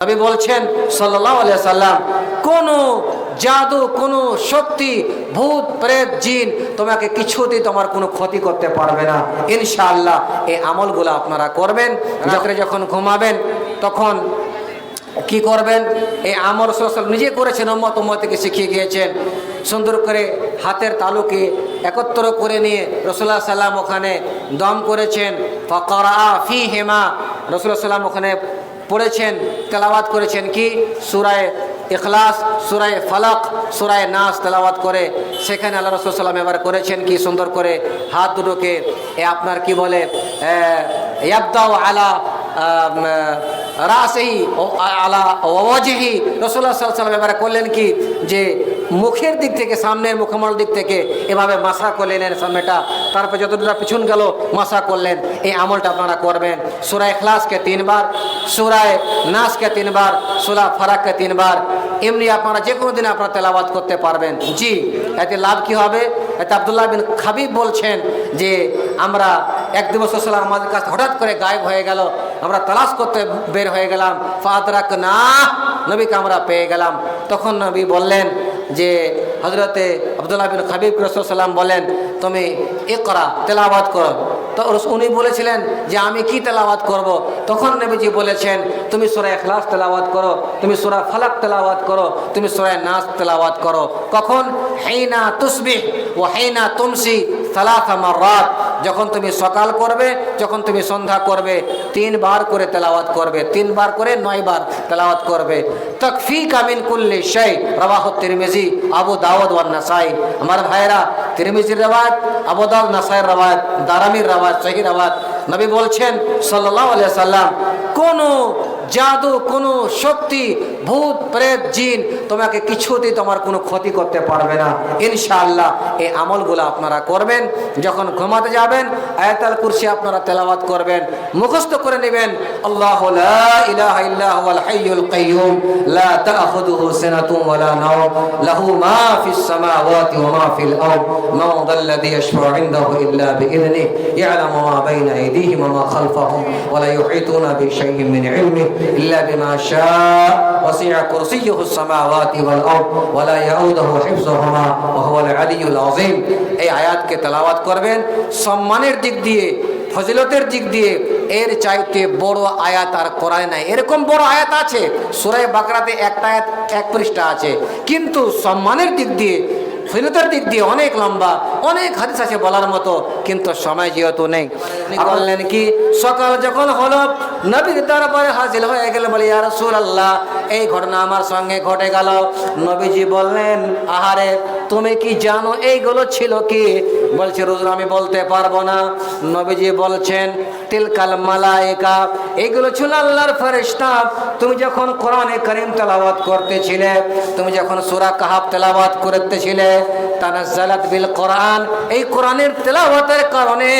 নবী বলছেন সাল্লাহ সাল্লাম কোন জাদু, কোন শক্তি, ভূত, প্রেত, জিন তোমাকে কিছুতেই তোমার কোনো ক্ষতি করতে পারবে না। ইনশাআল্লাহ এই আমলগুলো আপনারা করবেন। রাত্রে যখন ঘুমাবেন, তখন কি করবেন? এই আমর রসুল নিজে করেছেন, উম্মত উম্মতকে শিখিয়ে গিয়েছেন সুন্দর করে হাতের তালুকে একত্র করে নিয়ে রসুল্লাহ সাল্লাম ওখানে দম করেছেন। ফকরা ফি হেমা রসুল্লাহ সাল্লাম ওখানে পড়েছেন, তেলাওয়াত করেছেন কি? সুরায় এখলাস সুরায় ফালাক, সুরায় নাস তেলাওয়াত করে সেখানে আল্লাহ রসুল সাল্লাম এবার করেছেন কি? সুন্দর করে হাত দুটোকে, এ আপনার কি বলে ইয়াবদাও আলা রাসেহি আলা ওয়াজেহি রসুল্লাহ সাল্লাম এবার করলেন কি? যে মুখের দিক থেকে, সামনের মুখমল দিক থেকে এভাবে মাসা করলেন সামনেটা। তারপর যতটা পিছন গেল, মাসা করলেন। এই আমলটা আপনারা করবেন। সুরায় খ্লাসকে তিনবার সুরায় নাসকে তিনবার, সুরা ফারাককে তিনবার। এমনি আপনারা যে কোনো দিন আপনারা তেলাবাদ করতে পারবেন। জি, এতে লাভ কি হবে? এতে আবদুল্লাহ বিন খাবিব বলছেন যে, আমরা এক দিবস সাল্লাম আমাদের কাছে হঠাৎ করে গায়েব হয়ে গেল। আমরা তালাশ করতে বের হয়ে গেলাম। ফাদরাক না নবীকে আমরা পেয়ে গেলাম। তখন নবী বললেন যে হজরতে আবদুল্লাহ বিন খাবিব রসুলাম বলেন, তুমি এ করা তেলাবাদ করো। তো উনি বলেছিলেন যে, আমি কি তেলাওয়াত করব। তখন নবীজি বলেছেন, তুমি সুরায় এখলাস তেলাওয়াত করো, তুমি সুরা ফালাক তেলাওয়াত করো, তুমি সুরায় নাস তেলাওয়াত করো। কখন? হেইনা তুসবিহ ও হেইনা তুমসি সালাসা মাররাত। যখন তুমি সকাল করবে যখন তুমি সন্ধ্যা করবে তিনবার করে তেলাওয়াত করবে, তিনবার করে নয়বার তেলাওয়াত করবে। তকফি কামিন কুল্লি শাই রবাহ তিরমিজি, আবু দাউদ ওয়ান নাসাই। আমার ভাইরা তিরমিজির রেওয়াজ আবু দাউদ নাসাইয়ের রেওয়াজ দারামির রেওয়াজ সহি রেওয়াজ নবী বলছেন, সাল্লাল্লাহু আলাইহি সাল্লাম কোন জাদু, কোন শক্তি, ভূত, প্রেত, জিন তোমাকে কিছুতেই তোমার কোনো ক্ষতি করতে পারবে না। ইনশাআল্লাহ এই আমলগুলো আপনারা করবেন। যখন ঘুমাতে যাবেন, আয়াতাল কুরসি আপনারা তেলাওয়াত করবেন। মুখস্থ করে নেবেন, আল্লাহ ইলাহা ইল্লা হুয়াল হাইয়ুল কাইয়ুম, লা তাখুযুহু সিনাতুন ওয়ালা নাওম, লাহু মা ফিস সামাওয়াতি ওয়া মা ফিল আরদ মান যাল্লাযী ইয়াশফা'ু 'ইনদাহু ইল্লা বিইذنিহি ইয়ালামু মা বাইনা আইদিহিম ওয়া মা খালফাহুম, ওয়া লা ইউহিতুনা বিশাইইন মিন 'ইলমিহি। ইল্লা বিমা শা'a ওয়াসি'a কুরসিয়্যুহু السماوات والأرض ولا يؤوده حفظهما وهو العلي العظيم এই আয়াতকে তেলাওয়াত করবেন সম্মানের দিক দিয়ে ফজিলতের দিক দিয়ে এর চাইতে বড় আয়াত আর কোরআনে নাই এরকম বড় আয়াত আছে সুরায় বাকরাতে একটা আয়াত এক পৃষ্ঠা আছে কিন্তু সম্মানের দিক দিয়ে ফজিলতের দিক দিয়ে অনেক লম্বা অনেক হাদিস আছে বলার মতো, কিন্তু সময় যেহেতু নেই। বললেন কি, সকাল যখন হলো, নবীর দরবারে হাজির হয়ে গেল বলে, ইয়া রাসূলুল্লাহ, এই ঘটনা আমার সঙ্গে ঘটে গেল। নবীজি বললেন, আহারে, তুমি কি জানো এইগুলো ছিল কি? বলছে রোজ আমি বলতে পারব না। নবীজি বলছেন, তিলকাল মালায়েকা, এইগুলো ছিল আল্লাহর ফেরেশতা। তুমি যখন কোরআনে করিম তেলাওয়াত করতেছিলে, তুমি যখন সূরা কাহাব তেলাওয়াত করতেছিলে, তানাজ্জালাত বিল কোরআন এই কোরআনের তেলাওয়াতের কারণে,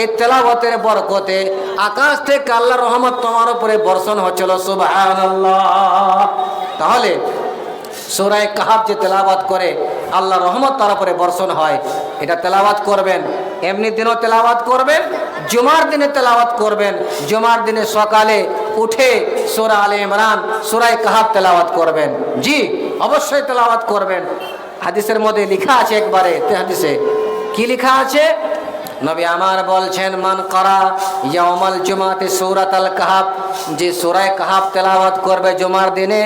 এই তেলাওয়াতের বরকতে আকাশ থেকে আল্লাহ রহমত তোমার উপরে বর্ষণ হচ্ছিল, সুবহানাল্লাহ। তাহলে সুরায় কাহাব যে তেলাওয়াত করে আল্লাহ রহমত তার উপরে বর্ষণ হয়, এটা তেলাওয়াত করবেন। এমনি দিনও তেলাওয়াত করবেন, জুমার দিনে তেলাওয়াত করবেন, জুমার দিনে সকালে উঠে সোরা আলে ইমরান, সুরায় কাহাব তেলাওয়াত করবেন। জি, অবশ্যই তেলাওয়াত করবেন। হাদিসের মধ্যে লেখা আছে একবারে হাদিসে। কি লেখা আছে? নবী আমার বলছেন, মান করা ইয়ামাল জুমাতে সূরাত আল কাহাব যে সুরায় কাহাব তেলাওয়াত করবে জুমার দিনে,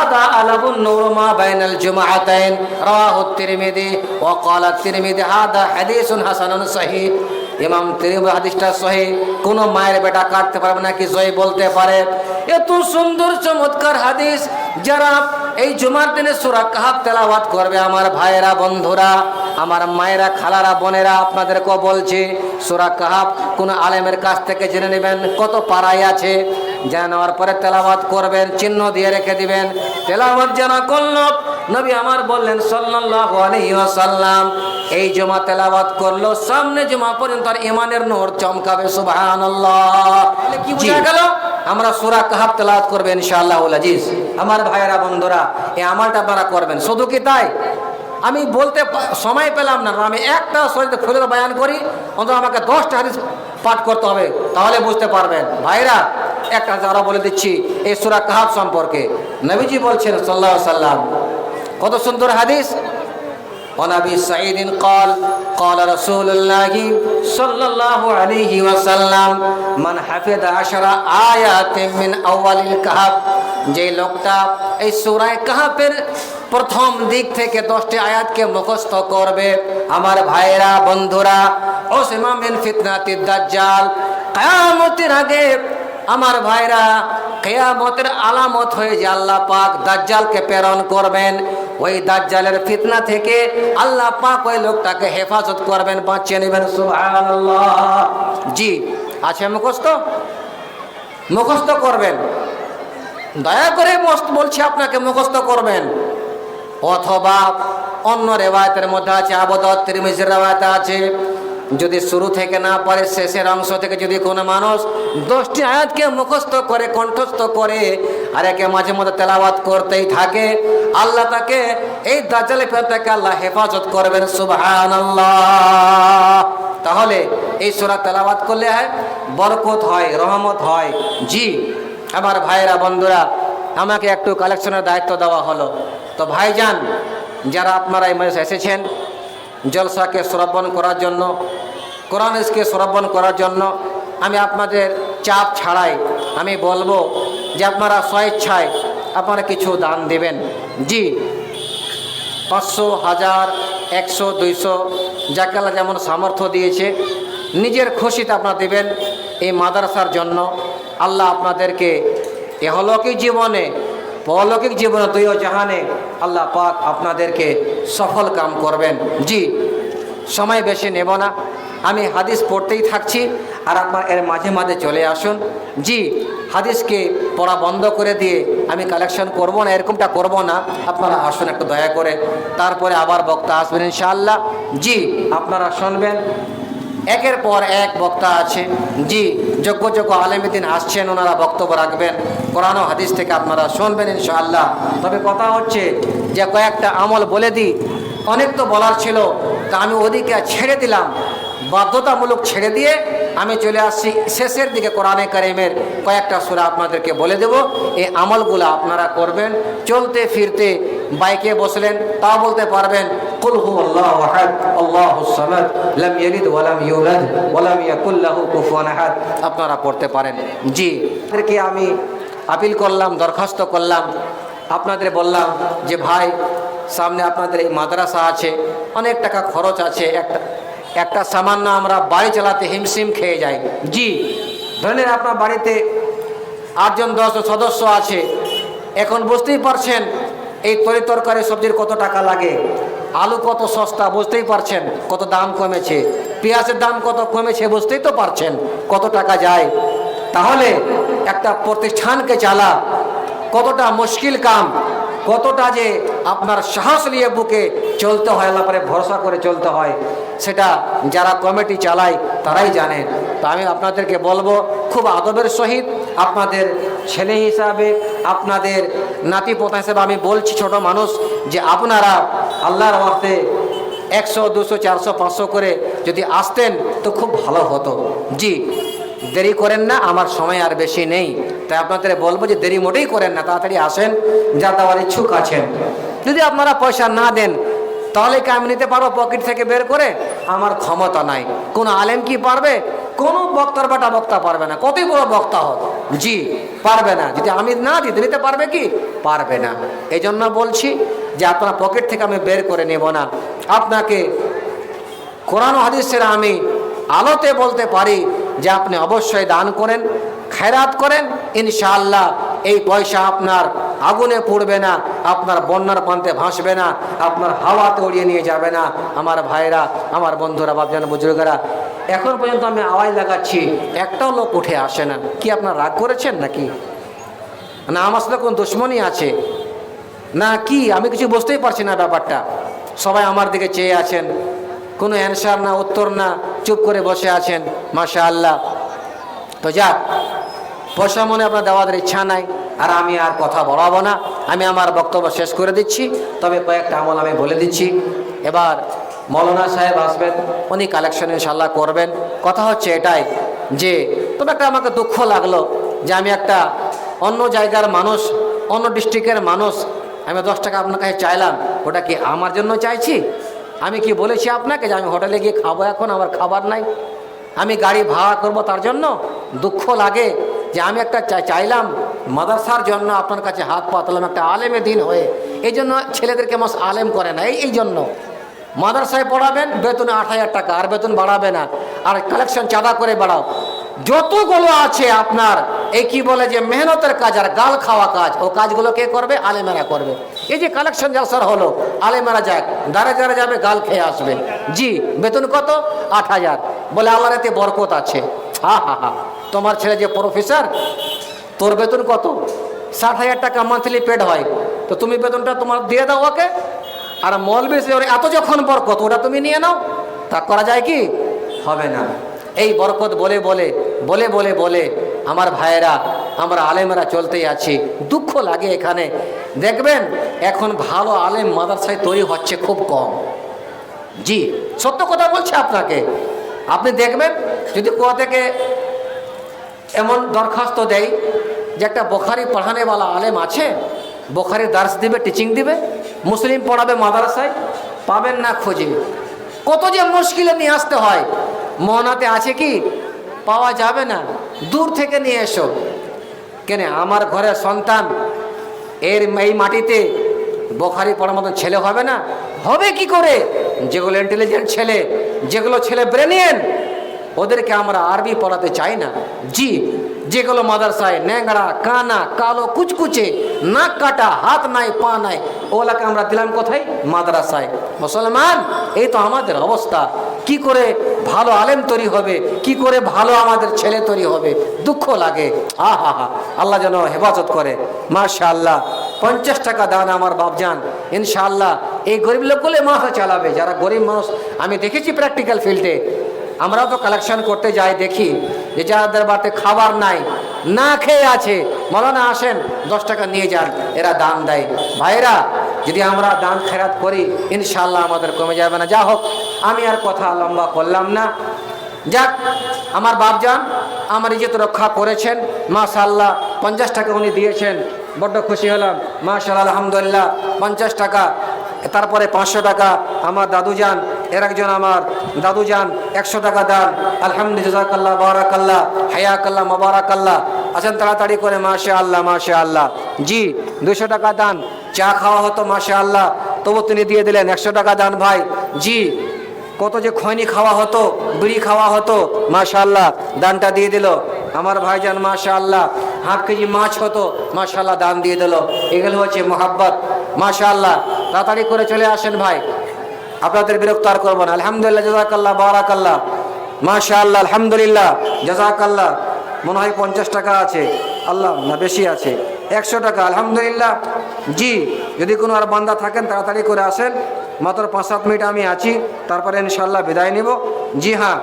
আদা আলাবুন নূর মা বাইনাল জুমাতাইন রাওয়াহু তিরমিজি ওয়া ক্বালা তিরমিজি হাদা হাদিসুন হাসানুন সহিহ ইমাম তিরমিজি হাদিসটা সহিহ কোনো মায়ের বেটা কাটতে পারবে না কি জয় বলতে পারে। এত সুন্দর, চমৎকার হাদিস, যারা এই জুমার দিনে সূরা কাহাব তেলাওয়াত করবে আমার ভাইয়েরা, বন্ধুরা, আমার মায়েরা, খালারা, বোনেরা, আপনাদেরকেও বলছি, সূরা কাহাব কোন আলেমের কাছ থেকে জেনে নেবেন কত পাড়ায় আছে। জেনে নেওয়ার পরে তেলাওয়াত করবেন, চিহ্ন দিয়ে রেখে দিবেন। তেলাওয়াত যারা করল, নবী আমার বললেন, সাল্লাল্লাহু আলাইহি ওয়াসাল্লাম এই জমা তেলাওয়াত করল সামনে জমা পর্যন্ত তার ইমানের নূর চমকাবে তাহলে কি বোঝা গেল? আমরা সুরা কাহাব তেলাওয়াত করবেন ইনশাআল্লাহ আজিজ। আমার ভাইয়েরা বন্ধুরা এই আমলটা আপনারা করবেন। শুধু কি তাই? আমি বলতে সময় পেলাম না আমি একটা শরীরে খুলে বায়ান করি অন্তত আমাকে দশটা হাদিস পাঠ করতে হবে তাহলে বুঝতে পারবেন। ভাইরা একটা যারা বলে দিচ্ছি এই সুরা কাহাব সম্পর্কে। নবীজি বলছেন সাল্লাহ সাল্লাম কত সুন্দর হাদিস? عن ابي سعيد قال قال رسول الله صلى الله عليه وسلم من حفظ عشر آيات من اول الكهف যে লোকটা এই সূরায়ে কাহাফের প্রথম দিক থেকে দশটি আয়াতকে মুখস্থ করবে আমার ভাইরা বন্ধুরা ওসিমা মিন ফিতনাতিদ দাজ্জাল কিয়ামতের আগে আমার ভাইরা কেয়ামতের আলামত হয়ে যে আল্লাহ পাক দাজ্জালকে প্রেরণ করবেন ওই দাজ্জালের ফিতনা থেকে আল্লাহ পাক ওই লোকটাকে হেফাজত করবেন, বাঁচিয়ে নেবেন। জি, আছে মুখস্থ? মুখস্থ করবেন। দয়া করে মস্ত বলছি, আপনাকে মুখস্থ করবেন। অথবা অন্য রেওয়ায়তের মধ্যে আছে আবদত তিরমিজের রেওয়ায়তে আছে। যদি শুরু থেকে না পারে, শেষের অংশ থেকে যদি কোনো মানুষ দশটি আয়াতকে মুখস্থ করে, কণ্ঠস্থ করে, আর একে মাঝে মধ্যে তেলাওয়াত করতেই থাকে আল্লাহ তাকে এই দাজ্জালে ফের আল্লাহ হেফাজত করবেন, সুবহানাল্লাহ। তাহলে এই সোরা তেলাওয়াত করলে হয়, বরকত হয়, রহমত হয়। জি, আমার ভাইয়েরা, বন্ধুরা, আমাকে একটু কালেকশনের দায়িত্ব দেওয়া হলো। তো ভাইজান, যারা আপনারা এই মাসে এসেছেন, জলসাকে শ্রবণ করার জন্য, কোরআনকে শ্রবণ করার জন্য, আমি আপনাদের চাপ ছাড়াই আমি বলব যে আপনারা স্বেচ্ছায় আপনারা কিছু দান দেবেন। জি, পাঁচশো, হাজার, একশো, দুইশো যাকালা যেমন সামর্থ্য দিয়েছে, নিজের খুশিতে আপনারা দেবেন এই মাদ্রাসার জন্য। আল্লাহ আপনাদেরকে এহলৌকিক জীবনে পরলৌকিক জীবনে দুই জাহানে আল্লাহ পাক আপনাদেরকে সফল কাম করবেন। জি, সময় বেশি নেব না। আমি হাদিস পড়তেই থাকছি, আর আপনার এর মাঝে মাঝে চলে আসুন। জি, হাদিসকে পড়া বন্ধ করে দিয়ে আমি কালেকশন করব না, এরকমটা করব না। আপনারা আসুন একটু দয়া করে। তারপরে আবার বক্তা আসবেন ইনশাআল্লাহ। জি, আপনারা শুনবেন। একের পর এক বক্তা আছে। জি, যোগ্য যোগ্য আলেমিদিন আসছেন, ওনারা বক্তব্য রাখবেন। কোরআন হাদিস থেকে আপনারা শুনবেন ইনশাআল্লাহ। তবে কথা হচ্ছে যে কয়েকটা আমল বলে দিই। অনেক তো বলার ছিল, তা আমি ওদিকে ছেড়ে দিলাম। বাধ্যতামূলক ছেড়ে দিয়ে আমি চলে আসছি শেষের দিকে কোরআনে কারিমের কয়েকটা সুরা আপনাদেরকে বলে দেব। এই আমলগুলো আপনারা করবেন, চলতে ফিরতে বাইকে বসলেন, তা বলতে পারবেন আল্লাহু আহাদ। আপনারা পড়তে পারেন। জি, আপনাদেরকে আমি আপিল করলাম, দরখাস্ত করলাম, আপনাদের বললাম যে, ভাই, সামনে আপনাদের এই মাদ্রাসা আছে, অনেক টাকা খরচ আছে, একটা একটা সামান্য আমরা বাড়ি চালাতে হিমশিম খেয়ে যাই। জি। ধরেন আপনার বাড়িতে আটজন দশ সদস্য আছে। এখন বুঝতেই পারছেন এই তরি তরকারি সবজির কত টাকা লাগে? আলু কত সস্তা বুঝতেই পারছেন কত দাম কমেছে? পেঁয়াজের দাম কত কমেছে বুঝতেই তো পারছেন কত টাকা যায়? তাহলে একটা প্রতিষ্ঠানকে চালা কতটা মুশকিল কাম কতটা যে আপনার সাহস নিয়ে বুকে চলতে হয় আল্লাহ পরে ভরসা করে চলতে হয়। সেটা যারা কমিটি চালায় তারাই জানেন। তো আমি আপনাদেরকে বলব, খুব আদবের সহিত আপনাদের ছেলে হিসাবে, আপনাদের নাতি পোতা হিসাবে আমি বলছি ছোট মানুষ, যে আপনারা আল্লাহর অর্থে একশো, দুশো, চারশো, পাঁচশো করে যদি আসতেন তো খুব ভালো হতো। জি, দেরি করেন না, আমার সময় আর বেশি নেই। তাই আপনাদের বলব যে দেরি মোটেই করেন না, তাড়াতাড়ি আসেন যা দেওয়ার ইচ্ছুক আছেন। যদি আপনারা পয়সা না দেন তাহলে কি আমি নিতে পারব পকেট থেকে বের করে? আমার ক্ষমতা নাই। কোন আলেম কি পারবে? কোনো বক্তার বাটা বক্তা পারবে না। কতই বড় বক্তা হোক। জি, পারবে না। যদি আমি না দিতে নিতে পারবে কি? পারবে না। এই জন্য বলছি যে আপনার পকেট থেকে আমি বের করে নেব না। আপনাকে কোরআন হাদিসের আমি আলোতে বলতে পারি যে আপনি অবশ্যই দান করেন, খেরাত করেন। ইনশাআল্লাহ এই পয়সা আপনার আগুনে পড়বে না, আপনার বন্যার পান্তে ভাসবে না, আপনার হাওয়াতে উড়িয়ে নিয়ে যাবে না। আমার ভাইরা আমার বন্ধুরা, বাপজান, বুজুর্গরা, এখন পর্যন্ত আমি আওয়াজ লাগাচ্ছি, একটাও লোক উঠে আসে না। কি আপনার রাগ করেছেন নাকি? না, আমার সাথে কোন দুশ্মনী আছে? না, কি? আমি কিছু বুঝতেই পারছি না ব্যাপারটা। সবাই আমার দিকে চেয়ে আছেন। কোনো অ্যান্সার না, উত্তর না, চুপ করে বসে আছেন মাশা আল্লাহ তো যাক পয়সা মনে আপনার দেওয়ার ইচ্ছা নাই, আর আমি আর কথা বলাবো না। আমি আমার বক্তব্য শেষ করে দিচ্ছি, তবে কয়েকটা আমল আমি বলে দিচ্ছি। এবার মৌলানা সাহেব আসবেন, উনি কালেকশন ইনশাল্লাহ করবেন। কথা হচ্ছে এটাই যে, তবে একটা আমাকে দুঃখ লাগল যে আমি একটা অন্য জায়গার মানুষ, অন্য ডিস্ট্রিক্টের মানুষ, আমি দশ টাকা আপনার কাছে চাইলাম, ওটা কি আমার জন্য চাইছি? আমি কি বলেছি আপনাকে যে আমি হোটেলে গিয়ে খাব এখন, আমার খাবার নাই? আমি গাড়ি ভাড়া করব তার জন্য? দুঃখ লাগে। যে আমি একটা চাইলাম মাদ্রাসার জন্য আপনার কাছে হাত পাতলাম একটা আলেমে দিন হয়ে। এই জন্য ছেলেদেরকে মাস আলেম করে না, এই জন্য। মাদ্রাসায় পড়াবেন, বেতন আট হাজার টাকা, আর বেতন বাড়াবে না। আর কালেকশন চাঁদা করে বাড়াও। যতগুলো আছে আপনার, এই কি বলে যে মেহনতের কাজ আর গাল খাওয়া কাজ, ও কাজগুলো কে করবে? আলেমেরা করবে। এই যে কালেকশন জলসার হলো, আলেমেরা যাক দাঁড়ে দাঁড়ে যাবে, গাল খেয়ে আসবে। জি, বেতন কত? আট হাজার। বলে আল্লাহর এতে বরকত আছে। হা হা হা। তোমার ছেলে যে প্রফেসর তোর বেতন কত? ষাট হাজার টাকা মান্থলি পেড হয়। তো তুমি বেতনটা তোমার দিয়ে দাও ওকে। আর মলবে সে এত যখন বরকত, ওটা তুমি নিয়ে নাও। তা করা যায় কি? হবে না। এই বরকত বলে বলে বলে বলে বলে আমার ভাইয়েরা, আমরা আলেমেরা চলতেই আছি। দুঃখ লাগে এখানে। দেখবেন, এখন ভালো আলেম মাদ্রাসায় তৈরি হচ্ছে খুব কম। জি, সত্য কথা বলছে আপনাকে। আপনি দেখবেন, যদি কোয়া থেকে এমন দরখাস্ত দেয় যে একটা বোখারি পড়ানেওয়ালা আলেম আছে, বোখারি দার্স দিবে টিচিং দিবে, মুসলিম পড়াবে মাদ্রাসায়, পাবেন না খোঁজে। কত যে মুশকিলে নিয়ে আসতে হয়, মোহনাতে আছে কি? পাওয়া যাবে না, দূর থেকে নিয়ে এসো। কেন আমার ঘরের সন্তান, এর এই মাটিতে বোখারি পড়ার মতন ছেলে হবে না? হবে কি করে? যেগুলো ইন্টেলিজেন্ট ছেলে, যেগুলো ছেলে ব্রেনিয়েন ওদেরকে আমরা আরবি পড়াতে চাই না। জি, যেগুলো মাদ্রাসায় ন্যাংরা, কানা, কালো, কুচকুচে, নাক কাটা, হাত নাই, পা নাই, ওগুলাকে আমরা দিলাম কোথায়? মাদ্রাসায়। মুসলমান, এই তো আমাদের অবস্থা। কি করে ভালো আলেম তৈরি হবে? কি করে ভালো আমাদের ছেলে তৈরি হবে? দুঃখ লাগে। হা হা হা। আল্লাহ যেন হেফাজত করে। মাশা আল্লাহ পঞ্চাশ টাকা দান আমার বাপজান। ইনশাআল্লাহ। এই গরিব লোকগুলো মাথা চালাবে। যারা গরিব মানুষ, আমি দেখেছি প্র্যাকটিক্যাল ফিল্ডে আমরাও তো কালেকশন করতে যাই, দেখি। যে যাদের বাড়িতে খাবার নাই, না খেয়ে আছে। মলানা আসেন, দশ টাকা নিয়ে যান, এরা দান দেয়। ভাইরা যদি আমরা দান খেরাত করি ইনশাল্লাহ আমাদের কমে যাবে না। যা হোক, আমি আর কথা লম্বা করলাম না। যাক, আমার বাপজান আমার ইজ্জত রক্ষা করেছেন। মাশাল্লাহ পঞ্চাশ টাকা উনি দিয়েছেন। বড্ড খুশি হলাম। মাশাল্লাহ আলহামদুলিল্লাহ, পঞ্চাশ টাকা, তারপরে পাঁচশো টাকা। আমার দাদু যান এর একজন আমার দাদু যান একশো টাকা দান। আলহামদুলিল্লাহ বারাকাল্লাহ, হায়াকাল্লাহ, মোবারাকাল্লাহ। আছেন তাড়াতাড়ি করে মাসে আল্লাহ মাসে আল্লাহ জি দুশো টাকা দান। চা খাওয়া হতো মাসে আল্লাহ তবু তিনি দিয়ে দিলেন, একশো টাকা দান, ভাই। জি, কত যে খৈনি খাওয়া হতো, বিড়ি খাওয়া হতো মাশাল্লাহ দানটা দিয়ে দিল। আমার ভাইজান মাশাল্লাহ হাফ কেজি মাছ হতো মাশাল্লাহ দান দিয়ে দিল। এগুলো হচ্ছে মোহাব্বত। মাশাল্লাহ তাড়াতাড়ি করে চলে আসেন, ভাই। আপনাদের বিরক্ত আর করব না। আলহামদুলিল্লাহ, জাজাকাল্লাহ, বারাকাল্লাহ। মাশাল্লাহ আলহামদুলিল্লাহ, জাজাকাল্লাহ। মনে হয় পঞ্চাশ টাকা আছে। আল্লাহ, না বেশি আছে। একশো টাকা, আলহামদুলিল্লাহ। জি, যদি কোনো আর বান্দা থাকেন, তাড়াতাড়ি করে আসেন। মাত্র পাঁচ সাত মিনিট আমি আছি। তারপরে ইনশাল্লাহ বিদায় নিব। জি হ্যাঁ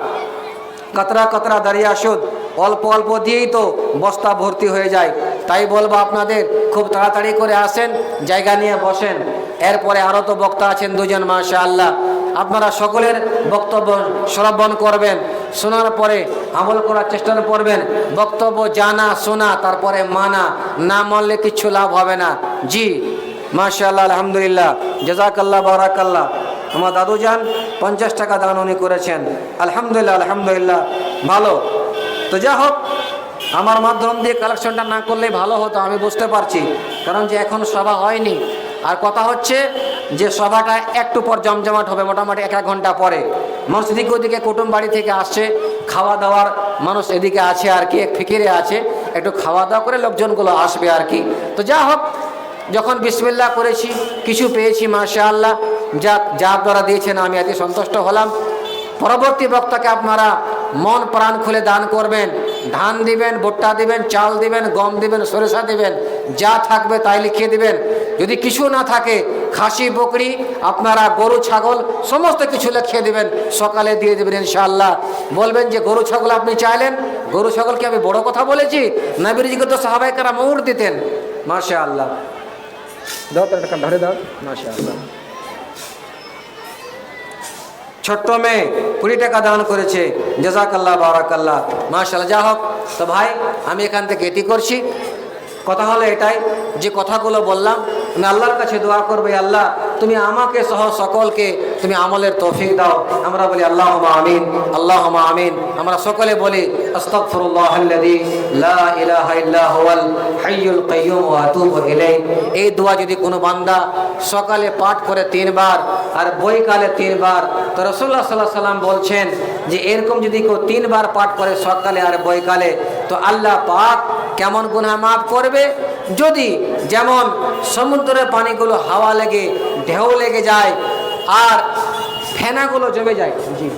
কাতরা কাতরা দাঁড়িয়ে আসুন। অল্প অল্প দিয়েই তো বস্তা ভর্তি হয়ে যায়। তাই বলব আপনাদের, খুব তাড়াতাড়ি করে আসেন, জায়গা নিয়ে বসেন। এরপরে আরও তো বক্তা আছেন দুজন মাশা আল্লাহ আপনারা সকলের বক্তব্য শ্রবণ করবেন, শোনার পরে আমল করার চেষ্টা করবেন। বক্তব্য জানা, শোনা, তারপরে মানা, না মানলে কিচ্ছু লাভ হবে না। জি, মাশাআল্লাহ, আলহামদুলিল্লাহ। জাজাকাল্লাহ বারাকাল্লাহ। আমার দাদু যান, পঞ্চাশ টাকা দান উনি করেছেন। আলহামদুলিল্লাহ আলহামদুলিল্লাহ। ভালো। তো যা হোক, আমার মাধ্যম দিয়ে কালেকশনটা না করলেই ভালো হতো, আমি বুঝতে পারছি। কারণ যে এখন সভা হয়নি আর কথা হচ্ছে যে সভাটা একটু পর জমজমাট হবে, মোটামুটি এক ঘণ্টা পরে। মানুষ এদিকে ওদিকে কুটুম বাড়ি থেকে আসছে খাওয়া দাওয়ার মানুষ এদিকে আছে আর কি, এক ফিকিরে আছে। একটু খাওয়া দাওয়া করে লোকজনগুলো আসবে আর কি। তো যা হোক, যখন বিসমিল্লা করেছি, কিছু পেয়েছি মাশা আল্লাহ যা যা দ্বারা দিয়েছেন, আমি এতে সন্তুষ্ট হলাম। পরবর্তী বক্তাকে আপনারা মন, প্রাণ খুলে দান করবেন। ধান দিবেন, ভুট্টা দিবেন, চাল দিবেন, গম দিবেন, সরিষা দিবেন। যা থাকবে তাই লিখিয়ে দিবেন। যদি কিছু না থাকে, খাসি, বকরি, আপনারা গরু, ছাগল, সমস্ত কিছু লিখিয়ে দিবেন। সকালে দিয়ে দেবেন ইনশাআল্লাহ। বলবেন যে, গরু, ছাগল আপনি চাইলেন? গরু ছাগলকে আমি বড় কথা বলেছি? নাবিরজিকে তো সাহাবাইকারা মৌর দিতেন। মাশা আল্লাহ দাও ধরে দাও। আল্লাহ ছোট্ট মেয়ে কুড়ি টাকা দান করেছে। জাজাকাল্লাহ বারাকাল্লাহ। মাশাল্লাহ যা হোক, তো ভাই, আমি এখান থেকে এটি করছি। কথা হলো এটাই, যে কথাগুলো বললাম, আমি আল্লাহর কাছে দোয়া করবে আল্লাহ, তুমি আমাকে সহ সকলকে তুমি আমলের তৌফিক দাও। আমরা বলি আল্লাহ আমিন আল্লাহ আমিন। আমরা সকলে বলি এই দোয়া যদি কোনো বান্দা সকালে পাঠ করে তিনবার আর বইকালে তিনবার, তো রসুল্লাহ সাল্লাহ সাল্লাম বলছেন যে, এরকম যদি কেউ তিনবার পাঠ করে সকালে আর বইকালে তো আল্লাহ পাক কেমন গুনা মাফ করবে? যদি যেমন সমুদ্রের পানিগুলো হাওয়া লেগে, ঢেউ লেগে যায়, আর ফেনাগুলো জমে যায়, জি।